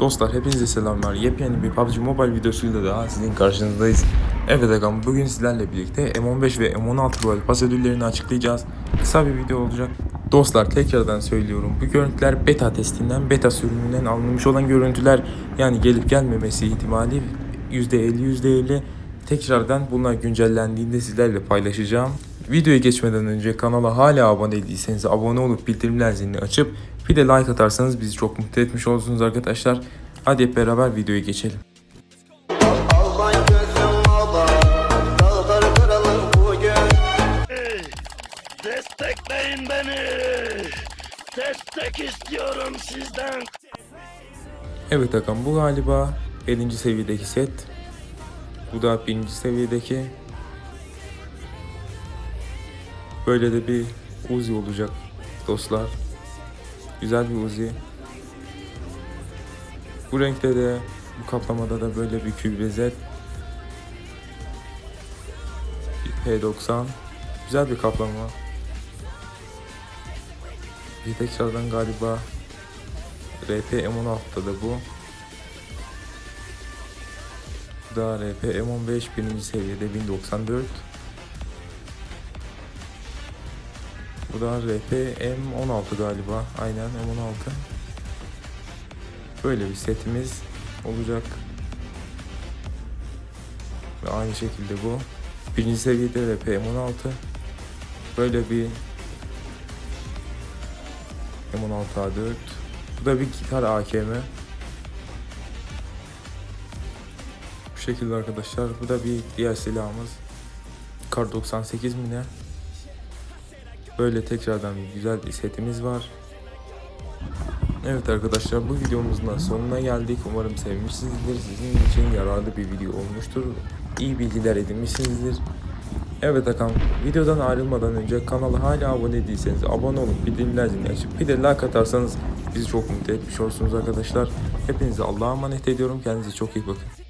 Dostlar hepinize selamlar. Yepyeni bir PUBG Mobile videosuyla daha sizin karşınızdayız. Evet agam bugün sizlerle birlikte M15 ve M16 Royal Pass ödüllerini açıklayacağız. Kısa bir video olacak. Dostlar tekrardan söylüyorum bu görüntüler beta testinden beta sürümünden alınmış olan görüntüler yani gelip gelmemesi ihtimali %50 %50 tekrardan bunlar güncellendiğinde sizlerle paylaşacağım. Videoya geçmeden önce kanala hala abone değilseniz abone olup bildirimler zilini açıp bir de like atarsanız bizi çok mutlu etmiş olursunuz arkadaşlar. Hadi hep beraber videoya geçelim. Evet Hakan bu galiba 50. seviyedeki set. Bu da 1. seviyedeki. Böyle de bir Uzi olacak dostlar. Güzel bir Uzi. Bu renkte de bu kaplamada da böyle bir QBZ. Bir P90. Güzel bir kaplama. Bir tekrardan galiba RP M16'da da bu. Bu da RP M15 birinci seviyede 1094. Bu da RP M16 galiba. Aynen M16. Böyle bir setimiz olacak. Ve aynı şekilde bu. Birinci seviyede RP M16. Böyle bir M16 A4. Bu da bir gitar AKM. Bu şekilde arkadaşlar. Bu da bir diğer silahımız. Kar 98 mi ne? Böyle tekrardan bir güzel bir setimiz var. Evet arkadaşlar bu videomuzun sonuna geldik. Umarım sevmişsinizdir. Sizin için yararlı bir video olmuştur. İyi bilgiler edinmişsinizdir. Evet Hakan, videodan ayrılmadan önce kanala hala abone değilseniz abone olup bildirimler zilini açıp bir de like atarsanız bizi çok mutlu etmiş olursunuz arkadaşlar. Hepinizi Allah'a emanet ediyorum. Kendinize çok iyi bakın.